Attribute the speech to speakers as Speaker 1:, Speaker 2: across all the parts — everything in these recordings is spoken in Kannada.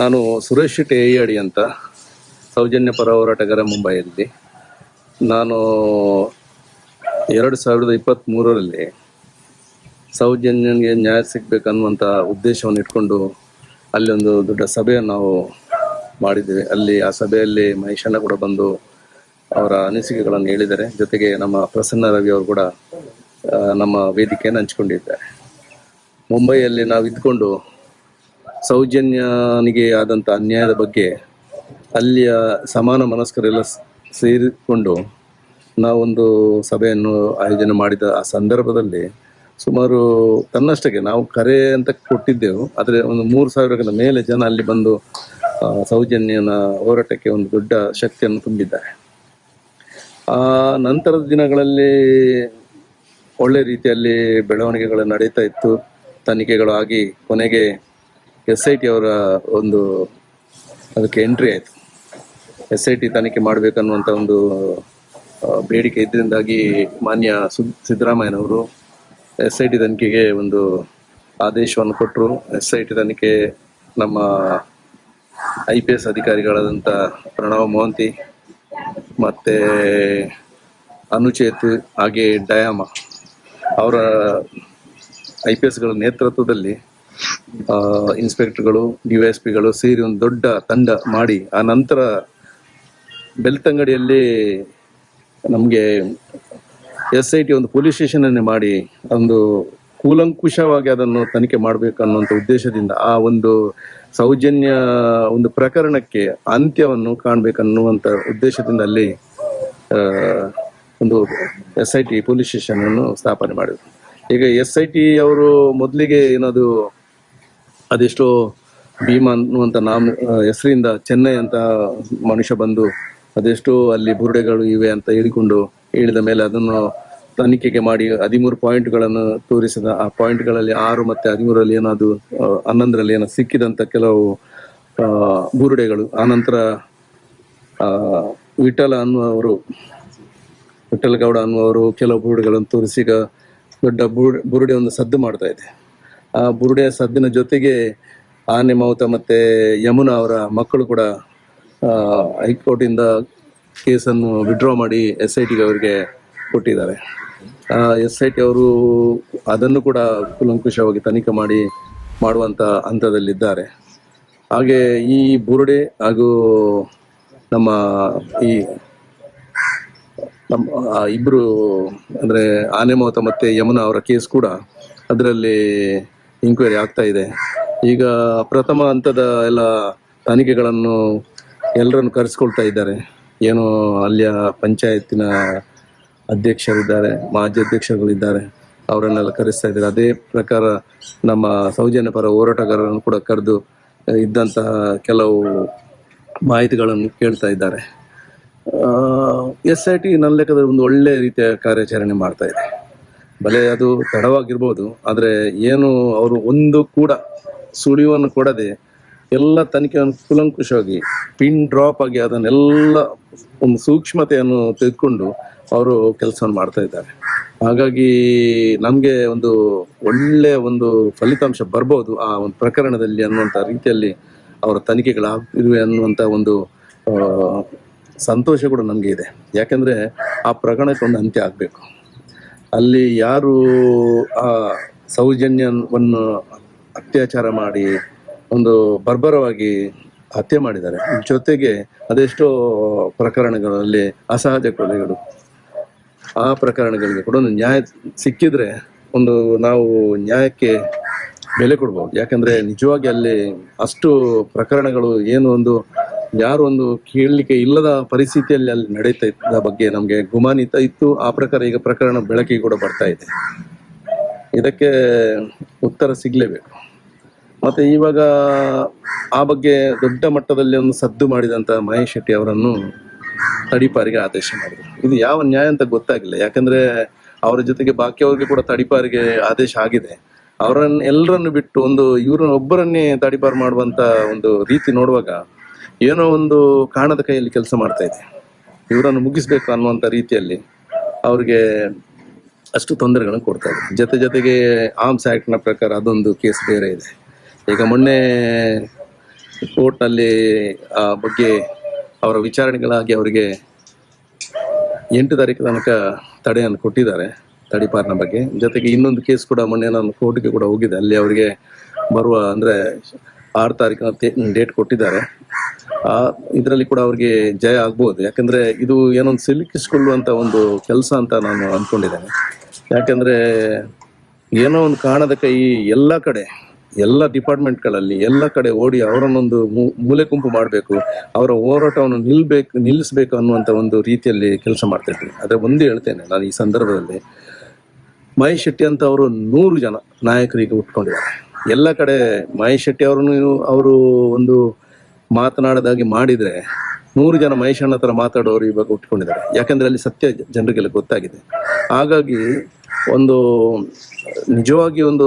Speaker 1: ನಾನು ಸುರೇಶ್ ಶೆಟ್ಟಿ ಏಯಡಿ ಅಂತ, ಸೌಜನ್ಯ ಪರ ಹೋರಾಟಗಾರ ಮುಂಬೈಯಲ್ಲಿ. ನಾನು ಎರಡು ಸಾವಿರದ ಇಪ್ಪತ್ತ್ಮೂರರಲ್ಲಿ ಸೌಜನ್ಯನಿಗೆ ನ್ಯಾಯ ಸಿಗಬೇಕನ್ನುವಂಥ ಉದ್ದೇಶವನ್ನು ಇಟ್ಕೊಂಡು ಅಲ್ಲಿ ಒಂದು ದೊಡ್ಡ ಸಭೆಯನ್ನು ನಾವು ಮಾಡಿದ್ದೇವೆ. ಅಲ್ಲಿ ಆ ಸಭೆಯಲ್ಲಿ ಮಹೇಶಣ್ಣ ಕೂಡ ಬಂದು ಅವರ ಅನಿಸಿಕೆಗಳನ್ನು ಹೇಳಿದ್ದಾರೆ. ಜೊತೆಗೆ ನಮ್ಮ ಪ್ರಸನ್ನ ರವಿ ಅವರು ಕೂಡ ನಮ್ಮ ವೇದಿಕೆಯನ್ನು ಹಂಚಿಕೊಂಡಿದ್ದಾರೆ. ಮುಂಬೈಯಲ್ಲಿ ನಾವು ಇದ್ಕೊಂಡು ಸೌಜನ್ಯನಿಗೆ ಆದಂಥ ಅನ್ಯಾಯದ ಬಗ್ಗೆ ಅಲ್ಲಿಯ ಸಮಾನ ಮನಸ್ಕರೆಲ್ಲ ಸೇರಿಕೊಂಡು ನಾವೊಂದು ಸಭೆಯನ್ನು ಆಯೋಜನೆ ಮಾಡಿದ ಆ ಸಂದರ್ಭದಲ್ಲಿ ಸುಮಾರು ತನ್ನಷ್ಟಕ್ಕೆ ನಾವು ಕರೆ ಅಂತ ಕೊಟ್ಟಿದ್ದೆವು. ಆದರೆ ಒಂದು ಮೂರು ಸಾವಿರಕ್ಕಿಂತ ಮೇಲೆ ಜನ ಅಲ್ಲಿ ಬಂದು ಸೌಜನ್ಯನ ಹೋರಾಟಕ್ಕೆ ಒಂದು ದೊಡ್ಡ ಶಕ್ತಿಯನ್ನು ತುಂಬಿದ್ದಾರೆ. ಆ, ನಂತರದ ದಿನಗಳಲ್ಲಿ ಒಳ್ಳೆ ರೀತಿಯಲ್ಲಿ ಬೆಳವಣಿಗೆಗಳು ನಡೀತಾ ಇತ್ತು. ತನಿಖೆಗಳು ಆಗಿ ಕೊನೆಗೆ ಎಸ್ ಐ ಟಿ ಅವರ ಒಂದು ಅದಕ್ಕೆ ಎಂಟ್ರಿ ಆಯಿತು. ಎಸ್ ಐ ಟಿ ತನಿಖೆ ಮಾಡಬೇಕನ್ನುವಂಥ ಒಂದು ಬೇಡಿಕೆ ಇದ್ದರಿಂದಾಗಿ ಮಾನ್ಯ ಸು ಸಿದ್ದರಾಮಯ್ಯನವರು ಎಸ್ ಐ ಟಿ ತನಿಖೆಗೆ ಒಂದು ಆದೇಶವನ್ನು ಕೊಟ್ಟರು ಎಸ್ ಐ ಟಿ ತನಿಖೆ ನಮ್ಮ ಐ ಪಿ ಎಸ್ ಅಧಿಕಾರಿಗಳಾದಂಥ ಪ್ರಣವ್ ಮೋಹಂತಿ ಮತ್ತು ಅನುಚೇತ್ ಹಾಗೆ ಡಯಾಮ ಅವರ ಐ ಪಿ ಎಸ್ಗಳ ನೇತೃತ್ವದಲ್ಲಿ ಇನ್ಸ್ಪೆಕ್ಟರ್ಗಳು ಡಿ ಎಸ್ ಪಿಗಳು ಸೇರಿ ಒಂದು ದೊಡ್ಡ ತಂಡ ಮಾಡಿ, ಆ ನಂತರ ಬೆಳ್ತಂಗಡಿಯಲ್ಲಿ ನಮಗೆ ಎಸ್ ಐ ಟಿ ಒಂದು ಪೊಲೀಸ್ ಸ್ಟೇಷನನ್ನೇ ಮಾಡಿ, ಒಂದು ಕೂಲಂಕುಷವಾಗಿ ಅದನ್ನು ತನಿಖೆ ಮಾಡಬೇಕು ಅನ್ನುವಂಥ ಉದ್ದೇಶದಿಂದ ಆ ಒಂದು ಸೌಜನ್ಯ ಒಂದು ಪ್ರಕರಣಕ್ಕೆ ಅಂತ್ಯವನ್ನು ಕಾಣಬೇಕನ್ನುವಂಥ ಉದ್ದೇಶದಿಂದ ಅಲ್ಲಿ ಒಂದು ಎಸ್ ಐ ಟಿ ಪೊಲೀಸ್ ಸ್ಟೇಷನನ್ನು ಸ್ಥಾಪನೆ ಮಾಡಿದರು. ಈಗ ಎಸ್ ಐ ಟಿ ಅವರು ಮೊದಲಿಗೆ ಏನದು ಅದೆಷ್ಟೋ ಭೀಮ ಅನ್ನುವಂಥ ನಾಮ ಹೆಸರಿಂದ ಚೆನ್ನೈ ಅಂತ ಮನುಷ್ಯ ಬಂದು ಅದೆಷ್ಟೋ ಅಲ್ಲಿ ಬುರುಡೆಗಳು ಇವೆ ಅಂತ ಹೇಳಿಕೊಂಡು ಹೇಳಿದ ಮೇಲೆ ಅದನ್ನು ತನಿಖೆಗೆ ಮಾಡಿ ಹದಿಮೂರು ಪಾಯಿಂಟ್ಗಳನ್ನು ತೋರಿಸಿದ. ಆ ಪಾಯಿಂಟ್ಗಳಲ್ಲಿ ಆರು ಮತ್ತೆ ಹದಿಮೂರಲ್ಲಿ ಏನದು ಆ, ಹನ್ನೊಂದರಲ್ಲಿ ಏನೋ ಸಿಕ್ಕಿದಂಥ ಕೆಲವು ಬುರುಡೆಗಳು. ಆನಂತರ ವಿಠಲ ಅನ್ನುವರು ವಿಠಲ್ ಗೌಡ ಅನ್ನುವರು ಕೆಲವು ಬುರುಡೆಗಳನ್ನು ತೋರಿಸಿ ಈಗ ದೊಡ್ಡ ಬುರುಡೆ ಒಂದು ಸದ್ದು ಮಾಡ್ತಾ ಇದೆ. ಆ ಬುರುಡೆಯ ಸದ್ದಿನ ಜೊತೆಗೆ ಆನೆ ಮೌತ ಮತ್ತೆ ಯಮುನಾ ಅವರ ಮಕ್ಕಳು ಕೂಡ ಹೈಕೋರ್ಟ್ ಇಂದ ಕೇಸನ್ನು ವಿಡ್ರಾ ಮಾಡಿ ಎಸ್ ಐ ಟಿಗೆ ಅವರಿಗೆ ಕೊಟ್ಟಿದ್ದಾರೆ. ಎಸ್ ಐ ಟಿ ಅವರು ಅದನ್ನು ಕೂಡ ಕುಲಂಕುಷವಾಗಿ ತನಿಖೆ ಮಾಡಿ ಮಾಡುವಂಥ ಹಂತದಲ್ಲಿದ್ದಾರೆ. ಹಾಗೆ ಈ ಬುರುಡೆ ಹಾಗೂ ನಮ್ಮ ಈ ನಮ್ಮ ಇಬ್ಬರು ಅಂದ್ರೆ ಆನೆ ಮಾವುತ ಮತ್ತೆ ಯಮುನಾ ಅವರ ಕೇಸ್ ಕೂಡ ಅದರಲ್ಲಿ ಇಂಕ್ವೈರಿ ಆಗ್ತಾ ಇದೆ. ಈಗ ಪ್ರಥಮ ಹಂತದ ಎಲ್ಲ ತನಿಖೆಗಳನ್ನು ಎಲ್ಲರನ್ನು ಕರೆಸ್ಕೊಳ್ತಾ ಇದ್ದಾರೆ. ಏನು ಅಲ್ಲಿಯ ಪಂಚಾಯತಿನ ಅಧ್ಯಕ್ಷರಿದ್ದಾರೆ ಮಾಜಿ ಅಧ್ಯಕ್ಷರುಗಳಿದ್ದಾರೆ ಅವರನ್ನೆಲ್ಲ ಕರೆಸ್ತಾ ಇದ್ದಾರೆ. ಅದೇ ಪ್ರಕಾರ ನಮ್ಮ ಸೌಜನ್ಯ ಪರ ಹೋರಾಟಗಾರರನ್ನು ಕೂಡ ಕರೆದು ಇದ್ದಂತಹ ಕೆಲವು ಮಾಹಿತಿಗಳನ್ನು ಕೇಳ್ತಾ ಇದ್ದಾರೆ. ಎಸ್ ಐ ಟಿ ನನ್ನ ಲೆಕ್ಕದಲ್ಲಿ ಒಂದು ಒಳ್ಳೆ ರೀತಿಯ ಕಾರ್ಯಾಚರಣೆ ಮಾಡ್ತಾ ಇದೆ. ಬಲೆ ಅದು ತಡವಾಗಿರ್ಬೋದು, ಆದರೆ ಏನು ಅವರು ಒಂದು ಕೂಡ ಸುಳಿವನ್ನು ಕೊಡದೆ ಎಲ್ಲ ತನಿಖೆಯನ್ನು ಕುಲಂಕುಷವಾಗಿ ಪಿನ್ ಡ್ರಾಪ್ ಆಗಿ ಅದನ್ನೆಲ್ಲ ಒಂದು ಸೂಕ್ಷ್ಮತೆಯನ್ನು ತೆಗೆದುಕೊಂಡು ಅವರು ಕೆಲಸವನ್ನು ಮಾಡ್ತಾ ಇದ್ದಾರೆ. ಹಾಗಾಗಿ ನಮಗೆ ಒಂದು ಒಳ್ಳೆಯ ಒಂದು ಫಲಿತಾಂಶ ಬರ್ಬೋದು ಆ ಒಂದು ಪ್ರಕರಣದಲ್ಲಿ ಅನ್ನುವಂಥ ರೀತಿಯಲ್ಲಿ ಅವರ ತನಿಖೆಗಳಾಗಿವೆ ಅನ್ನುವಂಥ ಒಂದು ಸಂತೋಷ ಕೂಡ ನಮಗೆ ಇದೆ. ಯಾಕೆಂದರೆ ಆ ಪ್ರಕರಣಕ್ಕೆ ಒಂದು ಅಂತ್ಯ ಆಗಬೇಕು. ಅಲ್ಲಿ ಯಾರು ಆ ಸೌಜನ್ಯವನ್ನು ಅತ್ಯಾಚಾರ ಮಾಡಿ ಒಂದು ಬರ್ಬರವಾಗಿ ಹತ್ಯೆ ಮಾಡಿದ್ದಾರೆ. ಜೊತೆಗೆ ಅದೆಷ್ಟೋ ಪ್ರಕರಣಗಳಲ್ಲಿ ಅಸಹಜ ಕೊಲೆಗಳು. ಆ ಪ್ರಕರಣಗಳಿಗೆ ಕೂಡ ಒಂದು ನ್ಯಾಯ ಸಿಕ್ಕಿದ್ರೆ ಒಂದು ನಾವು ನ್ಯಾಯಕ್ಕೆ ಬೆಲೆ ಕೊಡ್ಬೋದು. ಯಾಕಂದ್ರೆ ನಿಜವಾಗಿ ಅಲ್ಲಿ ಅಷ್ಟು ಪ್ರಕರಣಗಳು ಏನು ಒಂದು ಯಾರು ಒಂದು ಕೇಳಲಿಕ್ಕೆ ಇಲ್ಲದ ಪರಿಸ್ಥಿತಿಯಲ್ಲಿ ಅಲ್ಲಿ ನಡೀತಾ ಇದ್ದ ಬಗ್ಗೆ ನಮಗೆ ಗುಮಾನಿತ ಇತ್ತು. ಆ ಪ್ರಕಾರ ಈಗ ಪ್ರಕರಣ ಬೆಳಕಿಗೆ ಕೂಡ ಬರ್ತಾ ಇದೆ. ಇದಕ್ಕೆ ಉತ್ತರ ಸಿಗಲೇಬೇಕು. ಮತ್ತೆ ಇವಾಗ ಆ ಬಗ್ಗೆ ದೊಡ್ಡ ಮಟ್ಟದಲ್ಲಿ ಒಂದು ಸದ್ದು ಮಾಡಿದಂತ ಮಹೇಶ್ ಶೆಟ್ಟಿ ಅವರನ್ನು ತಡಿಪಾರಿಗೆ ಆದೇಶ ಮಾಡಿದರು. ಇದು ಯಾವ ನ್ಯಾಯ ಅಂತ ಗೊತ್ತಾಗಿಲ್ಲ. ಯಾಕಂದ್ರೆ ಅವರ ಜೊತೆಗೆ ಬಾಕಿಯವರಿಗೆ ಕೂಡ ತಡಿಪಾರಿಗೆ ಆದೇಶ ಆಗಿದೆ. ಅವರನ್ನ ಎಲ್ಲರನ್ನು ಬಿಟ್ಟು ಒಂದು ಇವರನ್ನ ಒಬ್ಬರನ್ನೇ ತಡಿಪಾರು ಮಾಡುವಂತ ಒಂದು ರೀತಿ ನೋಡುವಾಗ ಏನೋ ಒಂದು ಕಾಣದ ಕೈಯಲ್ಲಿ ಕೆಲಸ ಮಾಡ್ತಾ ಇದೆ ಇವರನ್ನು ಮುಗಿಸ್ಬೇಕು ಅನ್ನುವಂಥ ರೀತಿಯಲ್ಲಿ ಅವ್ರಿಗೆ ಅಷ್ಟು ತೊಂದರೆಗಳನ್ನು ಕೊಡ್ತಾ ಇದೆ ಜೊತೆ ಜೊತೆಗೆ ಆರ್ಮ್ಸ್ ಆ್ಯಕ್ಟ್ನ ಪ್ರಕಾರ ಅದೊಂದು ಕೇಸ್ ಬೇರೆ ಇದೆ. ಈಗ ಮೊನ್ನೆ ಕೋರ್ಟ್ನಲ್ಲಿ ಆ ಬಗ್ಗೆ ಅವರ ವಿಚಾರಣೆಗಳಾಗಿ ಅವರಿಗೆ ಎಂಟು ತಾರೀಕು ತನಕ ತಡೆಯನ್ನು ಕೊಟ್ಟಿದ್ದಾರೆ ತಡಿಪಾರ್ನ ಬಗ್ಗೆ. ಜೊತೆಗೆ ಇನ್ನೊಂದು ಕೇಸ್ ಕೂಡ ಮೊನ್ನೆ ನಾನು ಕೋರ್ಟ್ಗೆ ಕೂಡ ಹೋಗಿದ್ದೆ. ಅಲ್ಲಿ ಅವರಿಗೆ ಬರುವ ಅಂದರೆ ಆರು ತಾರೀಕಿನ ಡೇಟ್ ಕೊಟ್ಟಿದ್ದಾರೆ. ಆ, ಇದರಲ್ಲಿ ಕೂಡ ಅವ್ರಿಗೆ ಜಯ ಆಗ್ಬೋದು. ಯಾಕಂದ್ರೆ ಇದು ಏನೊಂದು ಸಿಲುಕಿಸ್ಕೊಳ್ಳುವಂತ ಒಂದು ಕೆಲಸ ಅಂತ ನಾನು ಅನ್ಕೊಂಡಿದ್ದೇನೆ. ಯಾಕಂದ್ರೆ ಏನೋ ಒಂದು ಕಾಣದ ಕೈ ಎಲ್ಲ ಕಡೆ, ಎಲ್ಲ ಡಿಪಾರ್ಟ್ಮೆಂಟ್ಗಳಲ್ಲಿ ಎಲ್ಲ ಕಡೆ ಓಡಿ ಅವರನ್ನೊಂದು ಮೂಲೆ ಗುಂಪು ಮಾಡಬೇಕು, ಅವರ ಹೋರಾಟವನ್ನು ನಿಲ್ಬೇಕು, ನಿಲ್ಲಿಸಬೇಕು ಅನ್ನುವಂಥ ಒಂದು ರೀತಿಯಲ್ಲಿ ಕೆಲಸ ಮಾಡ್ತಾ ಇದ್ದೀನಿ ಆದರೆ ಒಂದು ಹೇಳ್ತೇನೆ ನಾನು ಈ ಸಂದರ್ಭದಲ್ಲಿ. ಮಹೇಶ್ ಶೆಟ್ಟಿ ಅಂತ ಅವರು ನೂರು ಜನ ನಾಯಕರಿಗೆ ಉಟ್ಕೊಂಡಿದ್ದಾರೆ. ಎಲ್ಲ ಕಡೆ ಮಹೇಶ್ ಶೆಟ್ಟಿ ಅವರನ್ನು, ಅವರು ಒಂದು ಮಾತನಾಡದಾಗಿ ಮಾಡಿದ್ರೆ ನೂರು ಜನ ಮಹೇಶಣ್ಣ ಹತ್ರ ಮಾತಾಡೋರು ಇವಾಗ ಉಟ್ಕೊಂಡಿದ್ದಾರೆ. ಯಾಕಂದ್ರೆ ಅಲ್ಲಿ ಸತ್ಯ ಜನರಿಗೆಲ್ಲ ಗೊತ್ತಾಗಿದೆ. ಹಾಗಾಗಿ ಒಂದು ನಿಜವಾಗಿ ಒಂದು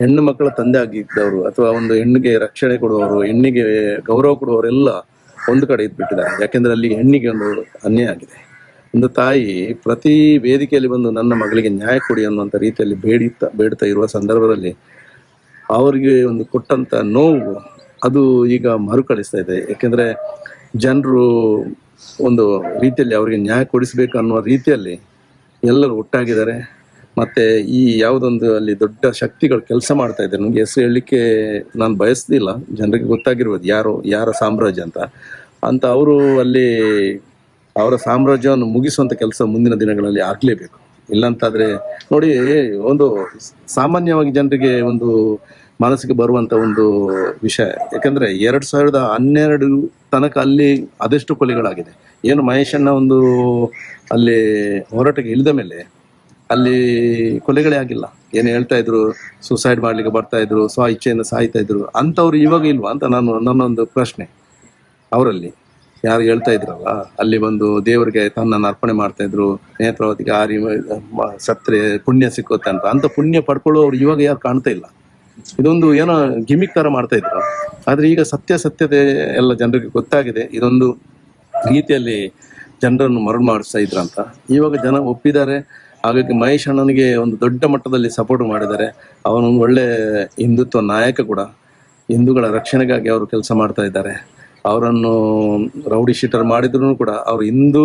Speaker 1: ಹೆಣ್ಣು ಮಕ್ಕಳ ತಂದೆ ಆಗಿದ್ದವರು ಅಥವಾ ಒಂದು ಹೆಣ್ಣಿಗೆ ರಕ್ಷಣೆ ಕೊಡುವವರು, ಹೆಣ್ಣಿಗೆ ಗೌರವ ಕೊಡುವವರೆಲ್ಲ ಒಂದು ಕಡೆ ಇದ್ಬಿಟ್ಟಿದ್ದಾರೆ. ಯಾಕೆಂದ್ರೆ ಅಲ್ಲಿ ಹೆಣ್ಣಿಗೆ ಒಂದು ಅನ್ಯಾಯ ಆಗಿದೆ. ಒಂದು ತಾಯಿ ಪ್ರತಿ ವೇದಿಕೆಯಲ್ಲಿ ಬಂದು ನನ್ನ ಮಗಳಿಗೆ ನ್ಯಾಯ ಕೊಡಿ ಅನ್ನುವಂಥ ರೀತಿಯಲ್ಲಿ ಬೇಡಿತಾ ಬೇಡ್ತಾ ಇರುವ ಸಂದರ್ಭದಲ್ಲಿ ಅವರಿಗೆ ಒಂದು ಕೊಟ್ಟಂತ ನೋವು ಅದು ಈಗ ಮರುಕಳಿಸ್ತಾ ಇದೆ. ಯಾಕೆಂದ್ರೆ ಜನರು ಒಂದು ರೀತಿಯಲ್ಲಿ ಅವರಿಗೆ ನ್ಯಾಯ ಕೊಡಿಸಬೇಕು ಅನ್ನೋ ರೀತಿಯಲ್ಲಿ ಎಲ್ಲರೂ ಒಟ್ಟಾಗಿದ್ದಾರೆ. ಮತ್ತೆ ಈ ಯಾವುದೊಂದು ಅಲ್ಲಿ ದೊಡ್ಡ ಶಕ್ತಿಗಳು ಕೆಲಸ ಮಾಡ್ತಾ ಇದ್ದಾರೆ. ನನಗೆ ಹೆಸರು ಹೇಳಲಿಕ್ಕೆ ನಾನು ಬಯಸ್ತಿಲ್ಲ ಜನರಿಗೆ ಗೊತ್ತಾಗಿರ್ಬೋದು ಯಾರು, ಯಾರ ಸಾಮ್ರಾಜ್ಯ ಅಂತ. ಅಂತ ಅವರು ಅಲ್ಲಿ ಅವರ ಸಾಮ್ರಾಜ್ಯವನ್ನು ಮುಗಿಸುವಂಥ ಕೆಲಸ ಮುಂದಿನ ದಿನಗಳಲ್ಲಿ ಆಗಲೇಬೇಕು. ಇಲ್ಲಂತಾದ್ರೆ ನೋಡಿ, ಒಂದು ಸಾಮಾನ್ಯವಾಗಿ ಜನರಿಗೆ ಒಂದು ಮನಸ್ಸಿಗೆ ಬರುವಂತ ಒಂದು ವಿಷಯ. ಯಾಕಂದ್ರೆ ಎರಡ್ ಸಾವಿರದ ಹನ್ನೆರಡು ತನಕ ಅಲ್ಲಿ ಅದೆಷ್ಟು ಕೊಲೆಗಳಾಗಿದೆ. ಏನು ಮಹೇಶಣ್ಣ ಒಂದು ಅಲ್ಲಿ ಹೋರಾಟಕ್ಕೆ ಇಳಿದ ಮೇಲೆ ಅಲ್ಲಿ ಕೊಲೆಗಳೇ ಆಗಿಲ್ಲ. ಏನು ಹೇಳ್ತಾ ಇದ್ರು ಸುಸೈಡ್ ಮಾಡ್ಲಿಕ್ಕೆ ಬರ್ತಾ ಇದ್ರು, ಸ್ವ ಇಚ್ಛೆಯಿಂದ ಸಾಯ್ತಾ ಇದ್ರು. ಅಂಥವ್ರು ಇವಾಗ ಇಲ್ವಾ ಅಂತ ನಾನು ನನ್ನೊಂದು ಪ್ರಶ್ನೆ. ಅವರಲ್ಲಿ ಯಾರು ಹೇಳ್ತಾ ಇದ್ರಲ್ಲ ಅಲ್ಲಿ ಬಂದು ದೇವರಿಗೆ ತನ್ನನ್ನು ಅರ್ಪಣೆ ಮಾಡ್ತಾ ಇದ್ರು ನೇತ್ರಾವತಿಗೆ ಆರಿ ಸತ್ರೆ ಪುಣ್ಯ ಸಿಕ್ಕುತ್ತೆ ಅಂತ. ಅಂತ ಪುಣ್ಯ ಪಡ್ಕೊಳ್ಳೋರು ಇವಾಗ ಯಾರು ಕಾಣ್ತಾ ಇಲ್ಲ. ಇದೊಂದು ಏನೋ ಗಿಮಿಕ್ ತರ ಮಾಡ್ತಾ ಇದ್ರು. ಆದ್ರೆ ಈಗ ಸತ್ಯ ಸತ್ಯತೆ ಎಲ್ಲ ಜನರಿಗೆ ಗೊತ್ತಾಗಿದೆ. ಇದೊಂದು ರೀತಿಯಲ್ಲಿ ಜನರನ್ನು ಮರಳು ಮಾಡಿಸ್ತಾ ಇದ್ರಂತ ಇವಾಗ ಜನ ಒಪ್ಪಿದ್ದಾರೆ. ಹಾಗಾಗಿ ಮಹೇಶ್ ಅಣ್ಣನಿಗೆ ಒಂದು ದೊಡ್ಡ ಮಟ್ಟದಲ್ಲಿ ಸಪೋರ್ಟ್ ಮಾಡಿದ್ದಾರೆ. ಅವನೊಂದು ಒಳ್ಳೆ ಹಿಂದುತ್ವ ನಾಯಕ ಕೂಡ. ಹಿಂದೂಗಳ ರಕ್ಷಣೆಗಾಗಿ ಅವರು ಕೆಲಸ ಮಾಡ್ತಾ ಇದ್ದಾರೆ. ಅವರನ್ನು ರೌಡಿ ಶೀಟರ್ ಮಾಡಿದ್ರು ಕೂಡ ಅವರು ಹಿಂದೂ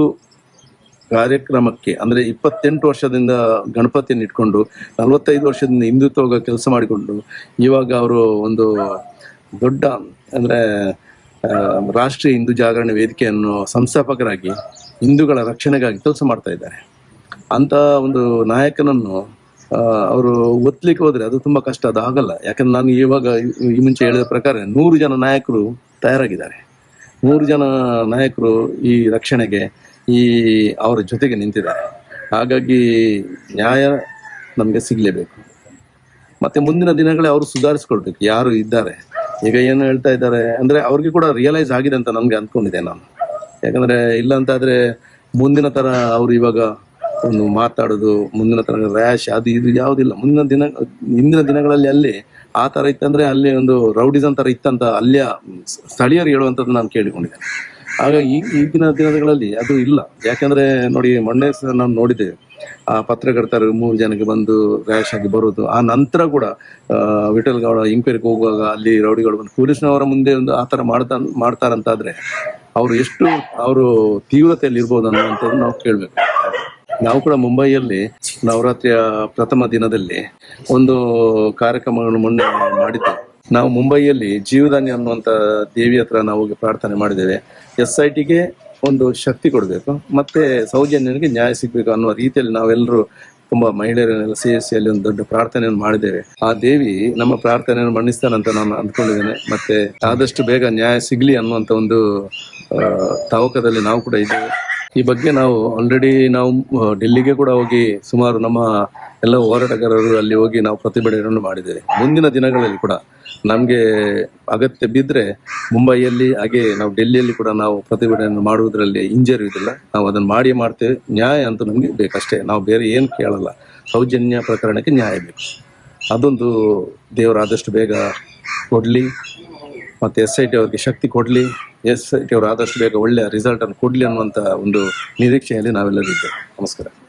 Speaker 1: ಕಾರ್ಯಕ್ರಮಕ್ಕೆ, ಅಂದ್ರೆ ಇಪ್ಪತ್ತೆಂಟು ವರ್ಷದಿಂದ ಗಣಪತಿಯನ್ನು ಇಟ್ಕೊಂಡು, ನಲವತ್ತೈದು ವರ್ಷದಿಂದ ಹಿಂದುತ್ವ ಕೆಲಸ ಮಾಡಿಕೊಂಡು, ಇವಾಗ ಅವರು ಒಂದು ದೊಡ್ಡ, ಅಂದ್ರೆ ರಾಷ್ಟ್ರೀಯ ಹಿಂದೂ ಜಾಗರಣೆ ವೇದಿಕೆಯನ್ನು ಸಂಸ್ಥಾಪಕರಾಗಿ, ಹಿಂದೂಗಳ ರಕ್ಷಣೆಗಾಗಿ ಕೆಲಸ ಮಾಡ್ತಾ ಇದ್ದಾರೆ. ಅಂತ ಒಂದು ನಾಯಕನನ್ನು ಅವರು ಒತ್ತಲಿಕ್ಕೆ ಹೋದರೆ ಅದು ತುಂಬಾ ಕಷ್ಟ, ಅದು ಆಗಲ್ಲ. ಯಾಕಂದ್ರೆ ನಾನು ಇವಾಗ ಈ- ಮುಂಚೆ ಹೇಳಿದ ಪ್ರಕಾರ ನೂರು ಜನ ನಾಯಕರು ತಯಾರಾಗಿದ್ದಾರೆ. ನೂರು ಜನ ನಾಯಕರು ಈ ರಕ್ಷಣೆಗೆ ಈ ಅವರ ಜೊತೆಗೆ ನಿಂತಿದ್ದಾರೆ ಹಾಗಾಗಿ ನ್ಯಾಯ ನಮಗೆ ಸಿಗಲೇಬೇಕು. ಮತ್ತೆ ಮುಂದಿನ ದಿನಗಳೇ ಅವರು ಸುಧಾರಿಸ್ಕೊಳ್ಬೇಕು. ಯಾರು ಇದ್ದಾರೆ. ಈಗ ಏನು ಹೇಳ್ತಾ ಇದ್ದಾರೆ ಅಂದ್ರೆ ಅವ್ರಿಗೆ ಕೂಡ ರಿಯಲೈಸ್ ಆಗಿದೆ ಅಂತ ನನ್ಗೆ ಅಂದ್ಕೊಂಡಿದ್ದೆ ನಾನು. ಯಾಕಂದ್ರೆ ಇಲ್ಲ ಅಂತಾದ್ರೆ ಮುಂದಿನ ತರ ಅವ್ರು ಇವಾಗ ಒಂದು ಮಾತಾಡೋದು, ಮುಂದಿನ ತರ ರ್ಯಾಶ್ ಅದು ಇದು ಯಾವುದಿಲ್ಲ ಮುಂದಿನ ದಿನ, ಹಿಂದಿನ ದಿನಗಳಲ್ಲಿ ಅಲ್ಲಿ ಆ ತರ ಇತ್ತಂದ್ರೆ ಅಲ್ಲಿ ಒಂದು ರೌಡಿಸಂ ತರ ಇತ್ತಂತ ಅಲ್ಲಿಯ ಸ್ಥಳೀಯರು ಹೇಳುವಂಥದ್ದು ನಾನು ಕೇಳಿಕೊಂಡಿದ್ದೇನೆ. ಈ ಈಗಿನ ದಿನಗಳಲ್ಲಿ ಅದು ಇಲ್ಲ. ಯಾಕಂದ್ರೆ ನೋಡಿ ಮೊನ್ನೆ ನಾನು ನೋಡಿದೆ. ಆ ಪತ್ರಕರ್ತರು ಮೂರು ಜನಕ್ಕೆ ಬಂದು ರ್ಯಾಶ್ ಆಗಿ ಬರೋದು ಆ ನಂತರ ಕೂಡ ವಿಠಲ್ ಗೌಡ ಇಂಪೇರಿಗೆ ಹೋಗುವಾಗ ಅಲ್ಲಿ ರೌಡಿಗಳು ಬಂದು ಪೊಲೀಸ್ನವರ ಮುಂದೆ ಒಂದು ಆ ಥರ ಮಾಡ್ತಾ, ಮಾಡ್ತಾರಂತಾದ್ರೆ ಅವರು ಎಷ್ಟು ಅವರು ತೀವ್ರತೆಯಲ್ಲಿ ಇರ್ಬೋದು ಅನ್ನುವಂಥದ್ದು ನಾವು ಕೇಳಬೇಕು. ನಾವು ಕೂಡ ಮುಂಬೈಯಲ್ಲಿ ನವರಾತ್ರಿಯ ಪ್ರಥಮ ದಿನದಲ್ಲಿ ಒಂದು ಕಾರ್ಯಕ್ರಮವನ್ನು ಮೊನ್ನೆ ಮಾಡಿದ್ದು ನಾವು ಮುಂಬೈಯಲ್ಲಿ ಜೀವದಾನಿ ಅನ್ನುವಂಥ ದೇವಿ ಹತ್ರ ನಾವು ಹೋಗಿ ಪ್ರಾರ್ಥನೆ ಮಾಡಿದ್ದೇವೆ. ಎಸ್ ಐ ಟಿಗೆ ಒಂದು ಶಕ್ತಿ ಕೊಡಬೇಕು, ಮತ್ತೆ ಸೌಜನ್ಯನಿಗೆ ನ್ಯಾಯ ಸಿಗಬೇಕು ಅನ್ನುವ ರೀತಿಯಲ್ಲಿ ನಾವೆಲ್ಲರೂ ತುಂಬಾ ಮಹಿಳೆಯರನ್ನೆಲ್ಲ ಸೇರಿಸಿ ಅಲ್ಲಿ ಒಂದು ದೊಡ್ಡ ಪ್ರಾರ್ಥನೆಯನ್ನು ಮಾಡಿದ್ದೇವೆ. ಆ ದೇವಿ ನಮ್ಮ ಪ್ರಾರ್ಥನೆಯನ್ನು ಮನ್ನಿಸ್ತಾನಂತ ನಾನು ಅಂದ್ಕೊಂಡಿದ್ದೇನೆ, ಮತ್ತೆ ಆದಷ್ಟು ಬೇಗ ನ್ಯಾಯ ಸಿಗ್ಲಿ ಅನ್ನುವಂತ ಒಂದು ತವಕದಲ್ಲಿ ನಾವು ಕೂಡ ಇದ್ದೇವೆ. ಈ ಬಗ್ಗೆ ನಾವು ಆಲ್ರೆಡಿ ನಾವು ಡೆಲ್ಲಿಗೆ ಕೂಡ ಹೋಗಿ ಸುಮಾರು ನಮ್ಮ ಎಲ್ಲ ಹೋರಾಟಗಾರರು ಅಲ್ಲಿ ಹೋಗಿ ನಾವು ಪ್ರತಿಭಟನೆಯನ್ನು ಮಾಡಿದ್ದೇವೆ. ಮುಂದಿನ ದಿನಗಳಲ್ಲಿ ಕೂಡ ನಮಗೆ ಅಗತ್ಯ ಬಿದ್ದರೆ ಮುಂಬೈಯಲ್ಲಿ, ಹಾಗೆ ನಾವು ಡೆಲ್ಲಿಯಲ್ಲಿ ಕೂಡ ನಾವು ಪ್ರತಿಭಟನೆ ಮಾಡುವುದರಲ್ಲಿ ಹಿಂಜರಿಯುವುದಿಲ್ಲ. ನಾವು ಅದನ್ನು ಮಾಡಿ ಮಾಡ್ತೇವೆ. ನ್ಯಾಯ ಅಂತ ನಮಗೆ ಬೇಕಷ್ಟೇ. ನಾವು ಬೇರೆ ಏನು ಕೇಳಲ್ಲ. ಸೌಜನ್ಯ ಪ್ರಕರಣಕ್ಕೆ ನ್ಯಾಯ ಬೇಕು. ಅದೊಂದು ದೇವರು ಆದಷ್ಟು ಬೇಗ ಕೊಡಲಿ. ಮತ್ತು ಎಸ್ ಐ ಟಿ ಅವರಿಗೆ ಶಕ್ತಿ ಕೊಡಲಿ. ಎಸ್ ಐ ಟಿ ಅವರು ಆದಷ್ಟು ಬೇಗ ಒಳ್ಳೆಯ ರಿಸಲ್ಟನ್ನು ಕೊಡಲಿ ಅನ್ನುವಂಥ ಒಂದು ನಿರೀಕ್ಷೆಯಲ್ಲಿ ನಾವೆಲ್ಲರೂ ಇದ್ದೇವೆ. ನಮಸ್ಕಾರ.